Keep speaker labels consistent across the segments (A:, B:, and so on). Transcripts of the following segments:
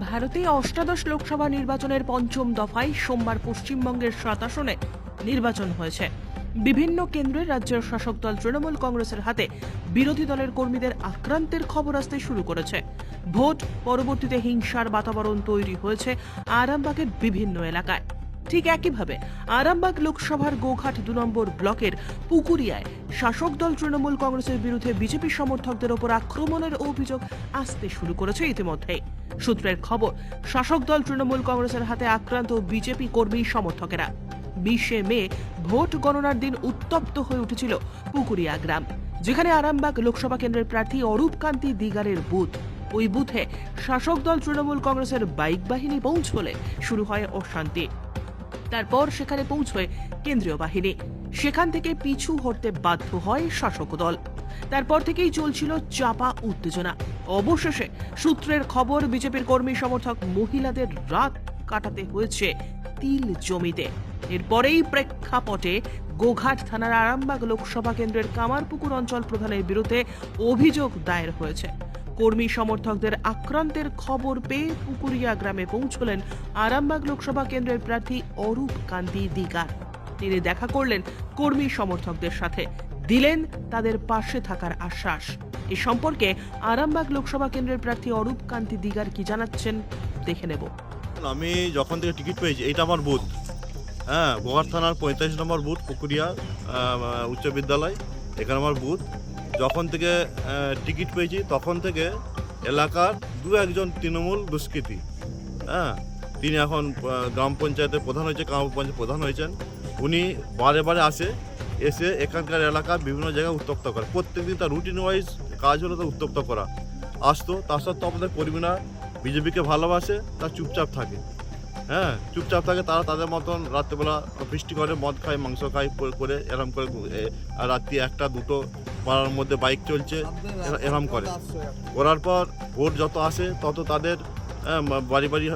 A: ভারতে অষ্টাদশ লোকসভা নির্বাচনের পঞ্চম দফায় সোমবার পশ্চিমবঙ্গের সাত আসনে নির্বাচন হয়েছে। বিভিন্ন কেন্দ্রে রাজ্যের শাসক দল তৃণমূল কংগ্রেসের হাতে বিরোধী দলের কর্মীদের আক্রান্তের খবর আসতে শুরু করেছে। ভোট পরবর্তীতে হিংসার বাতাবরণ তৈরি হয়েছে আরামবাগের বিভিন্ন এলাকায়। ঠিক একইভাবে আরামবাগ লোকসভার গোঘাট দু নম্বর ব্লকের পুকুরিয়ায় শাসক দল তৃণমূল কংগ্রেসের বিরুদ্ধে বিজেপি সমর্থকদের ওপর আক্রমণের অভিযোগ আসতে শুরু করেছে ইতিমধ্যেই সূত্রের খবর, শাসক দল তৃণমূল কংগ্রেসের হাতে আক্রান্ত বিজেপি কর্মী সমর্থকেরা। বিশে মে ভোট গণনার দিন উত্তপ্ত হয়ে উঠেছিল পুকুরিয়া গ্রাম, যেখানে আরামবাগ লোকসভা কেন্দ্রের প্রার্থী অরূপ কান্তি দিগারের বুথ। ওই বুথে শাসক দল তৃণমূল কংগ্রেসের বাইক বাহিনী পৌঁছলে শুরু হয় অশান্তি। তারপর সেখানে পৌঁছয় কেন্দ্রীয় বাহিনী। সেখান থেকে পিছু হটতে বাধ্য হয় শাসক দল। তারপর থেকেই চলছিল চাপা উত্তেজনা। অবশেষে সূত্রের খবর, বিজেপির কর্মী সমর্থক মহিলাদের রাত কাটাতে হয়েছে তিল জমিতে। এরপরেই প্রেক্ষাপটে গোঘাট থানার আরামবাগ লোকসভা কেন্দ্রের কামারপুকুর অঞ্চল প্রধানের বিরুদ্ধে অভিযোগ দায়ের হয়েছে। কর্মী সমর্থকদের আক্রান্তের খবর পেয়ে পুকুরিয়া গ্রামে পৌঁছলেন আরামবাগ লোকসভা কেন্দ্রের প্রার্থী অরূপ কান্তি দিগার। তিনি দেখা করলেন কর্মী সমর্থকদের সাথে। দিলেন তাদের পাশে থাকার আশ্বাস। এ সম্পর্কে আরামবাগ লোকসভা কেন্দ্রের প্রার্থী অরূপ কান্তি দিগার কি জানাচ্ছেন, দেখে নেব।
B: আমি যখন থেকে টিকিট পেয়েছি এটা আমার বুথ। হ্যাঁ গোহার থানার পঁয়তাল্লিশ নম্বর বুথ, পুকুরিয়া উচ্চ বিদ্যালয়, এখানে আমার বুথ। যখন থেকে টিকিট পেয়েছি, তখন থেকে এলাকার দু একজন তৃণমূল দুষ্কৃতী। হ্যাঁ? তিনি এখন গ্রাম পঞ্চায়েতের প্রধান হয়েছে গ্রাম পঞ্চায়েত প্রধান হয়েছেন। উনি বারে বারে আসে, এসে এখানকার এলাকার বিভিন্ন জায়গায় উত্তপ্ত করে। প্রত্যেকদিন তার রুটিন ওয়াইজ কাজ হলো তো উত্তপ্ত করা। আসতো, তার সত্ত্বেও আমাদের কর্মীরা, বিজেপিকে ভালোবাসে, তার চুপচাপ থাকে। হ্যাঁ চুপচাপ থাকে তারা তাদের মতন রাত্রেবেলা বৃষ্টি করে মদ খায় মাংস খায় করে- এরম করে আর রাত্রি একটা দুটো পাড়ার মধ্যে বাইক চলছে এরম করে। করার পর ভোট যত আসে তত তাদের হ্যাঁ, বাড়ি বাড়ি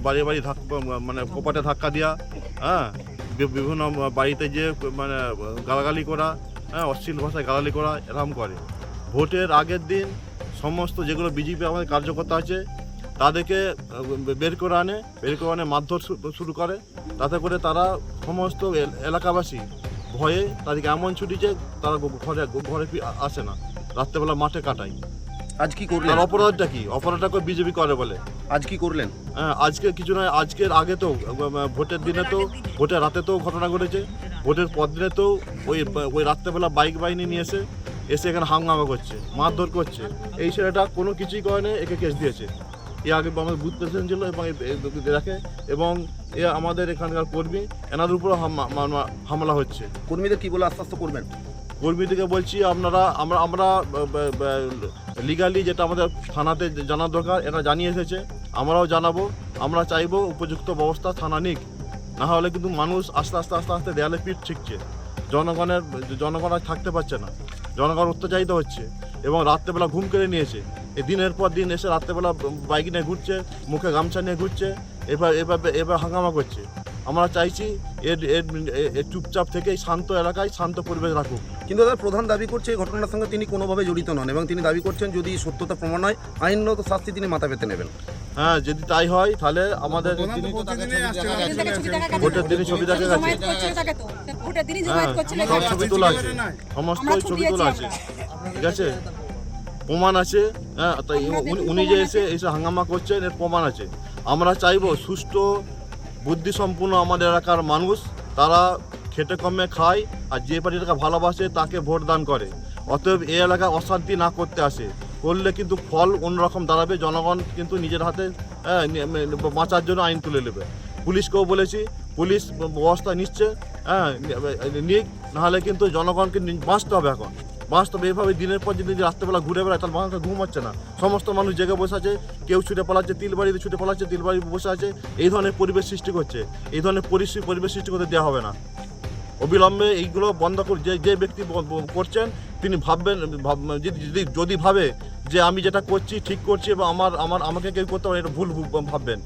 B: বাড়ি বাড়ি ধাক্কা মানে কোপাটে ধাক্কা দেওয়া হ্যাঁ বিভিন্ন বাড়িতে যে মানে গালাগালি করা হ্যাঁ অশ্লীল ভাষায় গালাগালি করা এরম করে। ভোটের আগের দিন সমস্ত যেগুলো বিজেপি আমাদের কার্যকর্তা আছে তাদেরকে বের করে আনে বের করে আনে মারধর শুরু করে। তাতে করে তারা সমস্ত এল- এলাকাবাসী ভয়ে তাদেরকে এমন ছুটি যে তারা ঘরে ঘরে আসে না। রাত্রেবেলা মাঠে কাটায়।
C: আজ কি করলেন?
B: অপরাধটা কি? অপরাধটা করে বিজেপি করে বলে।
C: আজ কি করলেন?
B: হ্যাঁ আজকে কিছু নয় আজকের আগে তো ভোটের দিনে তো ভোটের রাতে তো ঘটনা ঘটেছে। ভোটের পর দিনে তো ওই ওই রাত্রেবেলা বাইক বাহিনী নিয়ে এসে এসে এখানে হাঙ্গামা করছে মারধর করছে। এই ছেলেটা কোনো কিছুই করে না একে কেস দিয়েছে। এ আগে আমাদের বুথ প্রেসিডেন্ট ছিল এবং দেখে এবং এ আমাদের এখানকার কর্মী এনাদের উপরও হাম- হামলা হচ্ছে।
C: কর্মীদের কি বলে আস্তে আস্তে করবেন?
B: কর্মীদেরকে বলছি আপনারা আমরা আমরা লিগালি যেটা আমাদের থানাতে জানার দরকার এটা জানিয়ে এসেছে। আমরাও জানাব আমরা চাইব উপযুক্ত ব্যবস্থা থানা নিক। না হলে কিন্তু মানুষ আস্তে আস্তে আস্তে আস্তে দেয়ালে পিঠ ঠিকছে। জনগণের জনগণ আর থাকতে পারছে না। জনগণ অত্যাচারিত হচ্ছে এবং রাত্রেবেলা ঘুম কেড়ে নিয়েছে। দিনের পর দিন এসে রাত্রেবেলা বাইক নিয়ে ঘুরছে মুখে গামছা নিয়ে ঘুরছে এবার এবার এবার হাঙ্গামা করছে। আমরা চাইছি এর এর এর চুপচাপ থেকে শান্ত এলাকায় শান্ত পরিবেশ রাখুক।
C: কিন্তু দাদা প্রধান দাবি করছে এই ঘটনার সঙ্গে তিনি কোনোভাবে জড়িত নন এবং তিনি দাবি করছেন যদি সত্যতা প্রমাণ হয় আইনগত শাস্তি তিনি মাথা পেতে নেবেন।
B: হ্যাঁ যদি তাই হয় তাহলে আমাদের ভোটের দিনই ছবি দেখা গেছে। হ্যাঁ সব ছবি তোলা আছে। সমস্ত ছবি তোলা
D: আছে।
B: ঠিক আছে? প্রমাণ আছে হ্যাঁ তাই উনি- যে এসে এসে হাঙ্গামা করছেন এর প্রমাণ আছে। আমরা চাইব সুষ্ঠু বুদ্ধিসম্পন্ন আমাদের এলাকার মানুষ তারা খেটে কমে খায় আর যে পার্টি পার্টিটাকে ভালোবাসে তাকে ভোট দান করে। অতএব এই এলাকায় অশান্তি না করতে আসে। করলে কিন্তু ফল অন্যরকম দাঁড়াবে জনগণ কিন্তু নিজের হাতে হ্যাঁ, বাঁচার জন্য আইন তুলে নেবে। পুলিশকেও বলেছি পুলিশ ব্যবস্থা নিচ্ছে হ্যাঁ নিক নাহলে কিন্তু জনগণকে বাঁচতে হবে এখন। বাঁচতে তো এভাবে দিনের পর দিন যদি রাত্রেবেলা ঘুরে বেড়ায়, তাহলে মানুষের ঘুম হচ্ছে না। সমস্ত মানুষ জেগে বসে আছে, কেউ ছুটে পালাচ্ছে তিলবাড়িতে ছুটে পালাচ্ছে তিলবাড়ি বসে আছে। এই ধরনের পরিবেশ সৃষ্টি করছে। এই ধরনের পরিস্থিতি, পরিবেশ সৃষ্টি করতে দেওয়া হবে না। অবিলম্বে এইগুলো বন্ধ করে যে যে ব্যক্তি করছেন, তিনি ভাববেন, ভাব- যদি, যদি- ভাবে যে আমি যেটা করছি, ঠিক করছি এবং আমার আমার, আমাকে কেউ করতে পারে, এটা ভুল ভাববেন।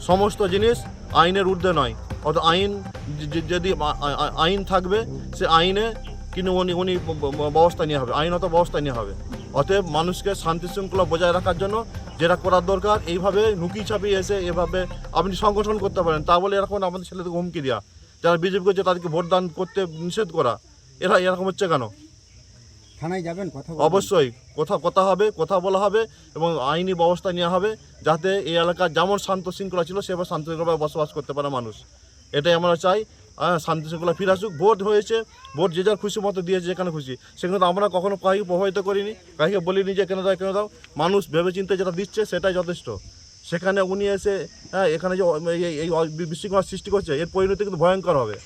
B: সমস্ত জিনিস আইনের ঊর্ধ্বে নয়। অত আইন যদি আইন থাকবে, সে আইনে কিন্তু উনি উনি ব্যবস্থা নেওয়া হবে আইনত ব্যবস্থা নেওয়া হবে। অতএব মানুষকে শান্তি শৃঙ্খলা বজায় রাখার জন্য যেটা করার দরকার এইভাবে নুকি ছাপিয়ে এসে এভাবে আপনি সংগঠন করতে পারেন। তা বলে এরকম আমাদের ছেলেদেরকে হুমকি দেওয়া যারা বিজেপি করছে তাদেরকে ভোট দান করতে নিষেধ করা। এরা এরকম হচ্ছে কেন?
E: থানায় যাবেন কথা
B: অবশ্যই কথা কথা হবে কথা বলা হবে এবং আইনি ব্যবস্থা নেওয়া হবে যাতে এই এলাকা যেমন শান্ত শৃঙ্খলা ছিল সেভাবে শান্ত শৃঙ্খলাভাবে বসবাস করতে পারে মানুষ। এটাই আমরা চাই। শান্তি শৃঙ্খলা ফিরে আসুক, ভোট হয়েছে, ভোট যে যার খুশি মতো দিয়েছে যেখানে খুশি। সেখানে তো আমরা কখনো কাহিকে প্রভাবিত করিনি কাহিকে বলিনি যে কেন দাও কেন দাও। মানুষ ভেবেচিন্তে যেটা দিচ্ছে সেটাই যথেষ্ট। সেখানে উনি এসে হ্যাঁ এখানে যে এই বিশৃঙ্খলা সৃষ্টি করছে, এর পরিণতি কিন্তু ভয়ঙ্কর হবে।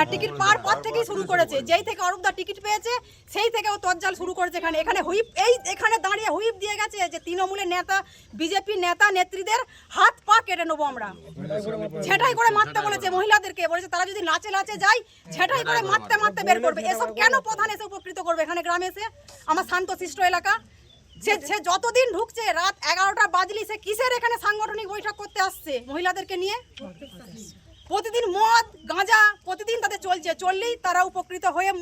D: আর টিকিট পাওয়ার পর থেকেই শুরু করেছে। যেই থেকে অরূপদা টিকিট পেয়েছে সেই থেকে ও তজ্জাল শুরু করেছে এখানে। এখানে হুইপ এই এখানে দাঁড়িয়ে হুইপ দিয়ে গেছে যে তৃণমূলের নেতা বিজেপি নেতা নেত্রীদের হাত পা কেটে নেব আমরা। ঝেঁটাই করে মারতে বলেছে মহিলাদেরকে বলেছে তারা যদি লাচে লাচে যায় ঝেঁটাই করে মারতে মারতে বের করবে। এসব কেন প্রধান এসে উপকৃত করবে এখানে গ্রামে এসে? আমার শান্তশিষ্ট এলাকা। সে সে যতদিন ঢুকছে রাত এগারোটা বাজলি সে কিসের এখানে সাংগঠনিক বৈঠক করতে আসছে মহিলাদেরকে নিয়ে? প্রতিদিন মদ গাঁজা প্রতিদিন তাদের চলছে। চললেই তারা উপকৃত হয়ে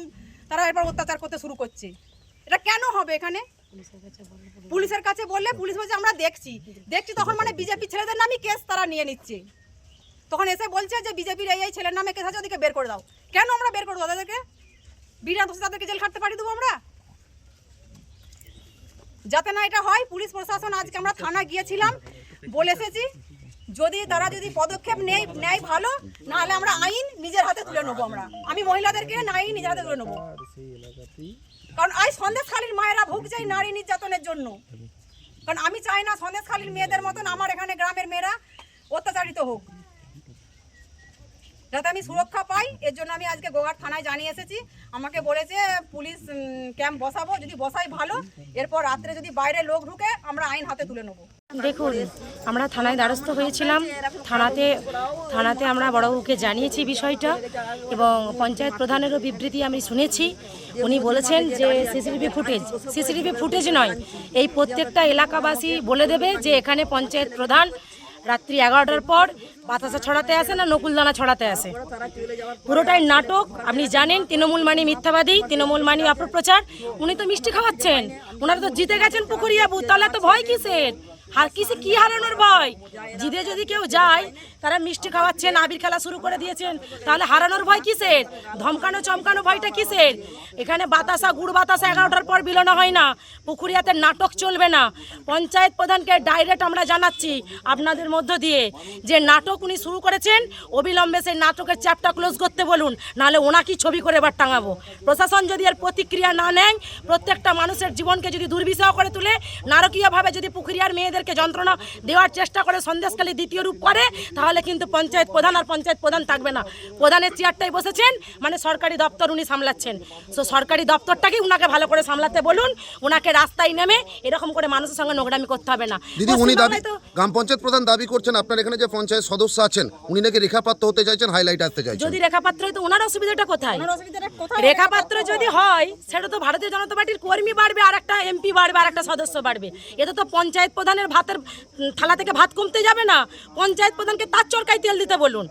D: তারা এবার অত্যাচার করতে শুরু করছে। এটা কেন হবে এখানে? পুলিশের কাছে বললে পুলিশ বলছে আমরা দেখছি। দেখছি তখন মানে বিজেপি ছেলেদের নামই কেস তারা নিয়ে নিচ্ছে। তখন এসে বলছে যে বিজেপির এই এই ছেলের নামে কেস আছে ওদিকে বের করে দাও। কেন আমরা বের করে দাও তাদেরকে? বিনা দোষে তাদেরকে জেল খাটতে পারি দেবো আমরা? যাতে না এটা হয় পুলিশ প্রশাসন আজকে আমরা থানা গিয়েছিলাম বলে এসেছি। যদি তারা যদি পদক্ষেপ নেয় নেয় ভালো, নাহলে আমরা আইন নিজের হাতে তুলে নেব আমরা। আমি মহিলাদেরকে আইন নিজের হাতে তুলে নেব। কারণ আজ সন্দেশখালীর মায়েরা ভুগছে এই নারী নির্যাতনের জন্য। কারণ আমি চাই না সন্দেশখালীর মেয়েদের মতন আমার এখানে গ্রামের মেয়েরা অত্যাচারিত হোক। যাতে আমি সুরক্ষা পাই, এর জন্য আমি আজকে গোঘাট থানায় জানিয়ে এসেছি। আমাকে বলেছে, পুলিশ ক্যাম্প বসাবো, যদি বসাই ভালো, এরপর রাত্রে যদি বাইরে লোক ঢুকে, আমরা আইন হাতে তুলে নেব।
F: দেখুন, আমরা থানায় দ্বারস্থ হয়েছিলাম। থানাতে থানাতে আমরা বড়বাবুকে জানিয়েছি বিষয়টা এবং পঞ্চায়েত প্রধানেরও বিবৃতি আমি শুনেছি। উনি বলেছেন যে সিসিটিভি ফুটেজ সিসিটিভি ফুটেজ নয়, এই প্রত্যেকটা এলাকাবাসী বলে দেবে যে এখানে পঞ্চায়েত প্রধান রাত্রি এগারোটার পর বাতাসা ছড়াতে আসে না, নকুলদানা ছড়াতে আসে। পুরোটাই নাটক, আপনি জানেন, তৃণমূল মানি মিথ্যাবাদী, তৃণমূল মানি অপপ্রচার। উনি তো মিষ্টি খাওয়াচ্ছেন ওনারা তো জিতে গেছেন পুকুরিয়া বুথ তাহলে তো ভয় কিসের? আর কিসে কি হারানোর ভয়? জিদে যদি কেউ যায়, তারা মিষ্টি খাওয়াচ্ছেন আবির খেলা শুরু করে দিয়েছেন, তাহলে হারানোর ভয় কিসের? ধমকানো, চমকানো ভয়টা কিসের? এখানে বাতাসা, গুড় বাতাসা এগারোটার পর বিলোনা হয় না পুকুরিয়াতে নাটক চলবে না। পঞ্চায়েত প্রধানকে ডাইরেক্ট আমরা জানাচ্ছি আপনাদের মধ্য দিয়ে যে নাটক উনি শুরু করেছেন, অবিলম্বে সেই নাটকের চ্যাপটা ক্লোজ করতে বলুন, নাহলে ওনাকেই ছবি করে এবার টাঙাবো। প্রশাসন যদি এর প্রতিক্রিয়া না নেয়, প্রত্যেকটা মানুষের জীবনকে যদি দুর্বিষহ করে তুলে, নারকীয়ভাবে যদি পুকুরিয়ার মেয়েদেরকে যন্ত্রণা দেওয়ার চেষ্টা করে সন্দেশকালী দ্বিতীয় রূপ করে তাহলে কিন্তু পঞ্চায়েত প্রধান আর পঞ্চায়েত প্রধান থাকবে না। প্রধানের চেয়ারটাই বসেছেন মানে সরকারি দপ্তর উনি সামলাচ্ছেন। সো সরকারি দপ্তরটাকেই উনাকে ভালো করে সামলাতে বলুন ওনাকে রাস্তায় নেমে এরকম করে মানুষের সঙ্গে নোংরামি করতে হবে না।
C: দিদি উনি দাবি গ্রাম পঞ্চায়েত প্রধান দাবি করছেন আপনার এখানে যে পঞ্চায়েত সদস্য আছেন উনি নাকি রেখাপাত্র হতে চাইছেন হাইলাইট আসতে চাইছেন?
F: যদি রেখাপাত্র হয় তো ওনার অসুবিধাটা কোথায়?
D: ওনার অসুবিধাটা কোথায়?
F: রেখাপাত্র যদি হয় সেটা তো ভারতীয় জনতা পার্টির কর্মী বাড়বে আর একটা এমপি বাড়বে আর একটা সদস্য বাড়বে। এটা তো পঞ্চায়েত প্রধানের ভাতের থালা থেকে ভাত কমতে যাবে না। পঞ্চায়েত প্রধানকে তার চরকায় তেল দিতে বলুন।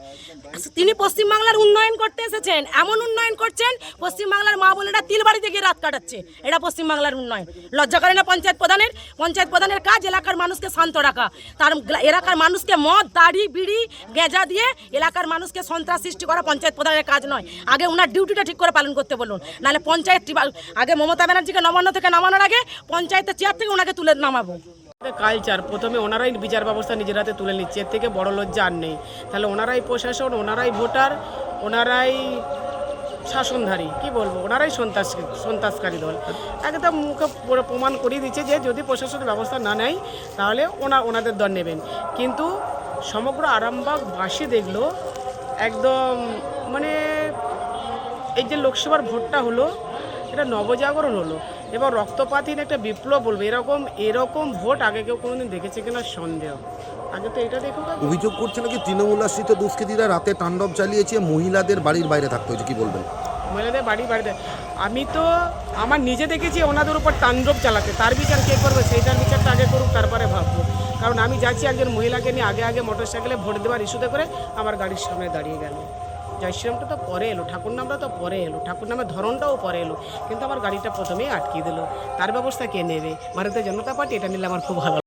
F: তিনি পশ্চিমবাংলার উন্নয়ন করতে এসেছেন, এমন উন্নয়ন করছেন, পশ্চিমবাংলার মা বোনেরা তিল বাড়িতে গিয়ে রাত কাটাচ্ছে। এটা পশ্চিমবাংলার উন্নয়ন। লজ্জা করে না পঞ্চায়েত প্রধানের? পঞ্চায়েত প্রধানের কাজ এলাকার মানুষকে শান্ত রাখা। তার এলাকার মানুষকে মদ, দাড়ি, বিড়ি, গেঁজা দিয়ে এলাকার মানুষকে সন্ত্রাস সৃষ্টি করা পঞ্চায়েত প্রধানের কাজ নয়। আগে ওনার ডিউটিটা ঠিক করে পালন করতে বলুন। নাহলে পঞ্চায়েত আগে মমতা ব্যানার্জিকে নবান্ন থেকে নামানোর আগে পঞ্চায়েতের চেয়ার থেকে ওনাকে তুলে নামাবো।
G: কালচার প্রথমে ওনারাই বিচার ব্যবস্থা নিজের হাতে তুলে নিচ্ছে, এর থেকে বড় লজ্জা আর নেই। তাহলে ওনারাই প্রশাসন, ওনারাই ভোটার, ওনারাই শাসনধারী, কি বলব? ওনারাই সন্ত্রাস, সন্ত্রাসকারী দল। একদম মুখে প্রমাণ করিয়ে দিচ্ছে যে যদি প্রশাসন ব্যবস্থা না নেয়, তাহলে ওনা, ওনাদের দল নেবেন। কিন্তু সমগ্র আরামবাগ আরামবাগবাসী দেখল, একদম মানে এই যে লোকসভার ভোটটা হলো, এটা নবজাগরণ হলো। এবার রক্তপাতহীন একটা বিপ্লব বলবে। এরকম এরকম ভোট আগে কেউ কোনোদিন দেখেছে কিনা সন্দেহ। আগে তো এটা আগে।
C: অভিযোগ করছে নাকি তৃণমূল আশ্রিত দুষ্কৃতীরা রাতে তাণ্ডব চালিয়েছে মহিলাদের বাড়ির বাইরে থাকতে হয়েছে কি বলবেন?
G: মহিলাদের বাড়ি বাড়িতে আমি তো আমার নিজে দেখেছি ওনাদের উপর তাণ্ডব চালাতে। তার বিচার কে করবে? সেইটার বিচারটা আগে করুক তারপরে ভাববো। কারণ আমি যাচ্ছি একজন মহিলাকে নিয়ে আগে আগে মোটর সাইকেলে ভোট দেওয়ার ইস্যুতে করে আমার গাড়ির সামনে দাঁড়িয়ে গেল। জয় শ্রীরামটা তো পরে এলো ঠাকুর নামটা তো পরে এলো ঠাকুর নামের ধরনটাও পরে এলো। কিন্তু আমার গাড়িটা প্রথমেই আটকিয়ে দিল। তার ব্যবস্থা কে নেবে? ভারতীয় জনতা পার্টি এটা নিলে আমার খুব ভালো